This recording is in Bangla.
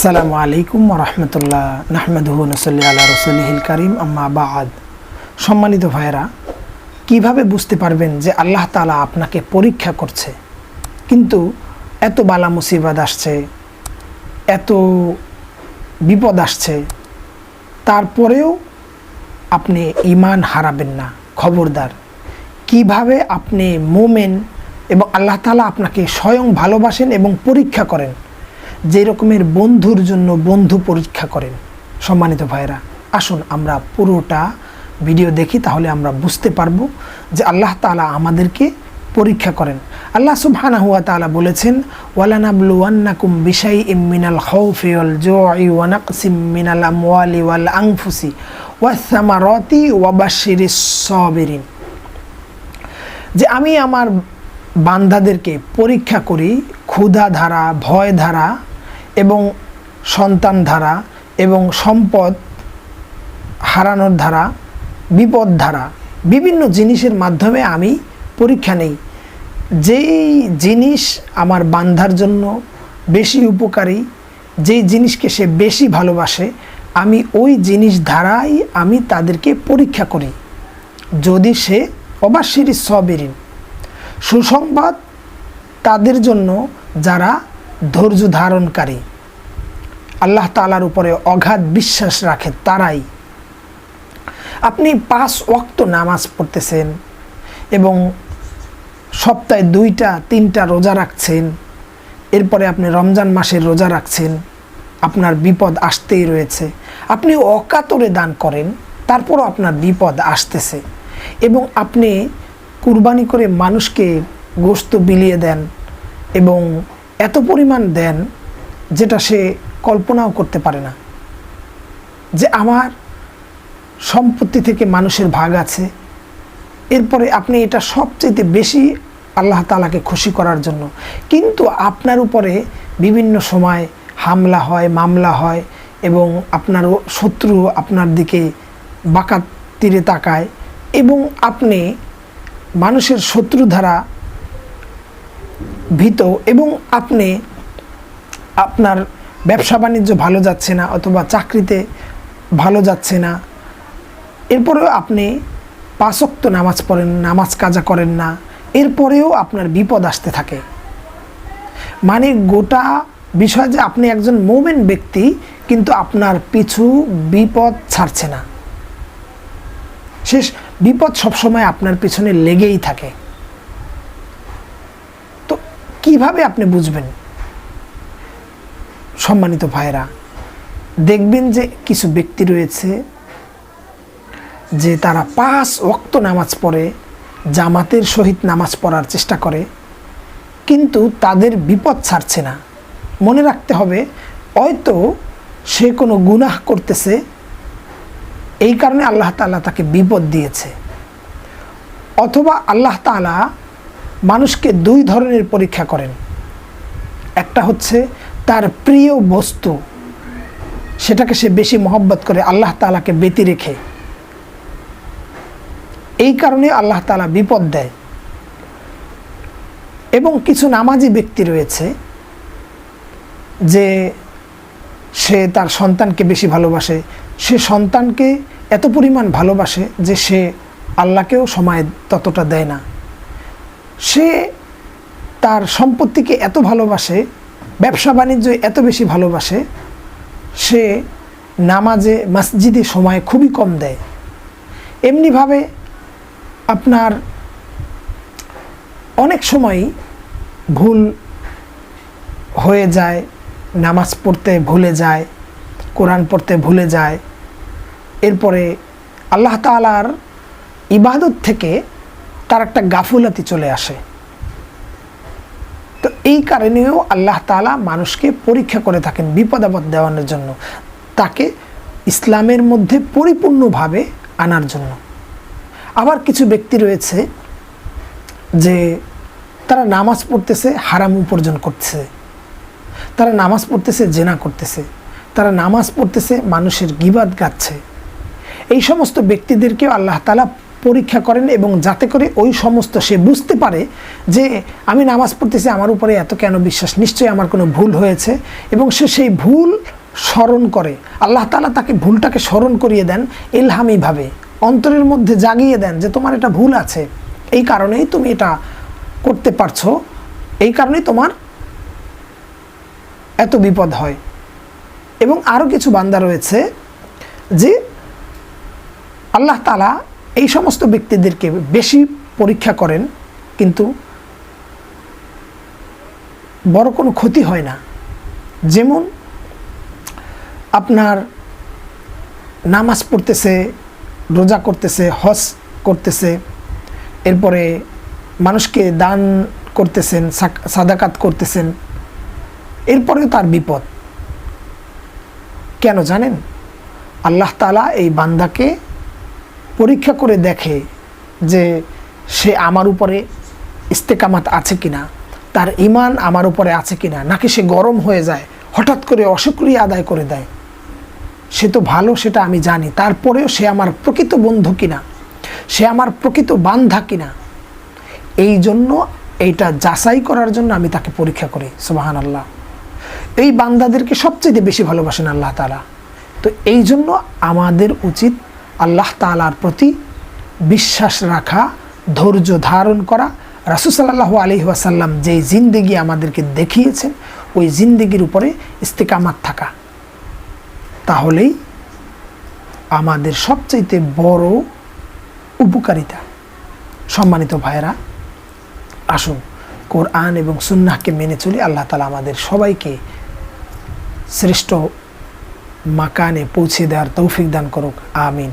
আসসালামু আলাইকুম রহমতুল্লাহ, নাহমেদুহ নসল্লি আল্লাহ রসুলহিল করিম, আম্মা বাদ। সম্মানিত ভাইরা কীভাবে বুঝতে পারবেন যে আল্লাহ তালা আপনাকে পরীক্ষা করছে? কিন্তু এত বালা মুসিবাদ আসছে, এত বিপদ আসছে, তারপরেও আপনি ইমান হারাবেন না। খবরদার, কীভাবে আপনি মোমেন এবং আল্লাহ তালা আপনাকে স্বয়ং ভালোবাসেন এবং পরীক্ষা করেন? যে রকমের বন্ধুর জন্য বন্ধু পরীক্ষা করেন। সম্মানিত ভাইরা আসুন আমরা পুরোটা ভিডিও দেখি, তাহলে আমরা বুঝতে পারব যে আল্লাহ তালা আমাদেরকে পরীক্ষা করেন। আল্লাহ সুবহানা হুয়া তালা বলেছেন ওয়ালানাবলুয়ান্নাকুম বিশাই ইমিনাল খৌফি ওয়াল জোয়াই ওয়ানাকসিম মিনাল আমওয়ালি ওয়াল আংফুসি ওয়াসামারতি ওয়াবাশিরিস সবেরিন। যে আমি আমার বান্ধাদেরকে পরীক্ষা করি ক্ষুধা ধারা ভয় ধারা এবং সন্তান ধারা এবং সম্পদ হারানোর ধারা, বিপদ ধারা, বিভিন্ন জিনিসের মাধ্যমে আমি পরীক্ষা নেই। যেই জিনিস আমার বান্ধার জন্য বেশি উপকারী, যেই জিনিসকে সে বেশি ভালোবাসে, আমি ওই জিনিস ধারাই আমি তাদেরকে পরীক্ষা করি। যদি সে অবাশির সবেরিন, সুসংবাদ তাদের জন্য যারা ধৈর্য ধারণকারী আল্লাহ তালার উপরে অগাধ বিশ্বাস রাখে, তারাই। আপনি পাঁচ ওয়াক্ত নামাজ পড়তেছেন এবং সপ্তাহে দুইটা, তিনটা রোজা রাখছেন, এরপরে আপনি রমজান মাসের রোজা রাখছেন, আপনার বিপদ আসতেই রয়েছে। আপনি অকাতরে দান করেন, তারপরও আপনার বিপদ আসতেছে এবং আপনি কুরবানি করে মানুষকে গোস্ত বিলিয়ে দেন এবং এত পরিমাণ দেন যেটা সে কল্পনাও করতে পারে না যে আমার সম্পত্তি থেকে মানুষের ভাগ আছে। এরপরে আপনি এটা সবচেয়ে বেশি আল্লাহ তালাকে খুশি করার জন্য। কিন্তু আপনার উপরে বিভিন্ন সময় হামলা হয়, মামলা হয় এবং আপনার শত্রু আপনার দিকে বাঁকাত তীরে তাকায় এবং আপনি মানুষের শত্রু দ্বারা ভীত এবং আপনি আপনার ব্যবসা বাণিজ্য ভালো যাচ্ছে না অথবা চাকরিতে ভালো যাচ্ছে না। এরপরেও আপনি পাঁচক্ত নামাজ পড়েন, নামাজ কাজা করেন না। এরপরেও আপনার বিপদ আসতে থাকে। মানে গোটা বিষয় যে আপনি একজন মোমেন ব্যক্তি, কিন্তু আপনার পিছু বিপদ ছাড়ছে না। শেষ, বিপদ সবসময় আপনার পিছনে লেগেই থাকে। তো কীভাবে আপনি বুঝবেন? সম্মানিত ভাইরা দেখবেন যে কিছু ব্যক্তি রয়েছে যে তারা পাঁচ ওক্ত নামাজ পড়ে, জামাতের সহিত নামাজ পড়ার চেষ্টা করে, কিন্তু তাদের বিপদ ছাড়ছে না। মনে রাখতে হবে, হয়তো সে কোনো গুনাহ করতেছে, এই কারণে আল্লাহ তালা তাকে বিপদ দিয়েছে। অথবা আল্লাহ তালা মানুষকে দুই ধরনের পরীক্ষা করেন। একটা হচ্ছে তার প্রিয় বস্তু, সেটাকে সে বেশি মহব্বত করে আল্লাহ তালাকে বেতি রেখে। এই কারণে আল্লাহ তালা বিপদ দেয়। এবং কিছু নামাজি ব্যক্তি রয়েছে যে সে তার সন্তানকে বেশি ভালোবাসে। সে সন্তানকে এত পরিমাণ ভালোবাসে যে সে আল্লাহকেও সময় ততটা দেয় না। সে তার সম্পত্তিকে এত ভালোবাসে ব্যবসা বাণিজ্য এত বেশি ভালোবাসে, সে নামাজে, মসজিদে সময় খুবই কম দেয়। এমনিভাবে আপনার অনেক সময় ভুল হয়ে যায়, নামাজ পড়তে ভুলে যায়, কোরআন পড়তে ভুলে যায়। এরপরে আল্লাহ তালার ইবাদত থেকে তার একটা গাফুলাতি চলে আসে। এই কারণেও আল্লাহ তালা মানুষকে পরীক্ষা করে থাকেন বিপদ আপদ দেওয়ানোর জন্য। তাকে ইসলামের মধ্যে পরিপূর্ণভাবে আনার জন্য। আবার কিছু ব্যক্তি রয়েছে যে তারা নামাজ পড়তেছে, হারাম উপার্জন করছে। তারা নামাজ পড়তেছে, জেনা করতেছে। তারা নামাজ পড়তেছে, মানুষের গিবাদ গাচ্ছে। এই সমস্ত ব্যক্তিদেরকেও আল্লাহ তালা পরীক্ষা করেন এবং যাতে করে ওই সমস্ত সে বুঝতে পারে যে আমি নামাজ পড়তেছি, আমার উপরে এত কেন বিশ্বাস? নিশ্চয়ই আমার কোনো ভুল হয়েছে। এবং সে সেই ভুল স্মরণ করে। আল্লাহ তালা তাকে ভুলটাকে স্মরণ করিয়ে দেন এলহামিভাবে অন্তরের মধ্যে জাগিয়ে দেন যে তোমার এটা ভুল আছে। এই কারণেই তুমি এটা করতে পারছ। এই কারণেই তোমার এত বিপদ হয়। এবং আরও কিছু বান্দা রয়েছে যে আল্লাহ তালা এই সমস্ত ব্যক্তিদেরকে বেশি পরীক্ষা করেন, কিন্তু বড় কোনো ক্ষতি হয় না। যেমন আপনার নামাজ পড়তেছে, রোজা করতেছে, হজ করতেছে, এরপরে মানুষকে দান করতেছেন সাদাকাত করতেছেন, এরপরেও তার বিপদ। কেন জানেন? আল্লাহ তালা এই বান্দাকে পরীক্ষা করে দেখে যে সে আমার উপরে ইস্তেকামাত আছে কিনা, তার ইমান আমার উপরে আছে কিনা, নাকি সে গরম হয়ে যায়, হঠাৎ করে অসক্রিয় আদায় করে দেয়। সে তো ভালো, সেটা আমি জানি। তারপরেও সে আমার প্রকৃত বন্ধু কিনা? সে আমার প্রকৃত বান্ধা কিনা? এই জন্য এইটা যাচাই করার জন্য আমি তাকে পরীক্ষা করি সুবাহান আল্লাহ এই বান্দাদেরকে সবচেয়ে বেশি ভালোবাসেন আল্লাহ তালা তো এই জন্য আমাদের উচিত আল্লাহ তালার প্রতি বিশ্বাস রাখা, ধৈর্য ধারণ করা। রাসুসাল্লাহ আলহি ওয়াসাল্লাম যেই জিন্দেগি আমাদেরকে দেখিয়েছেন, ওই জিন্দেগির উপরে ইস্তেকামাত থাকা। তাহলেই আমাদের সবচাইতে বড় উপকারিতা। সম্মানিত ভাইরা আসুন, কোরআন এবং সুন্নাহকে মেনে চলি। আল্লাহ তালা আমাদের সবাইকে শ্রেষ্ঠ মাকানে পৌঁছে দেওয়ার তৌফিক দান করুক। আমিন।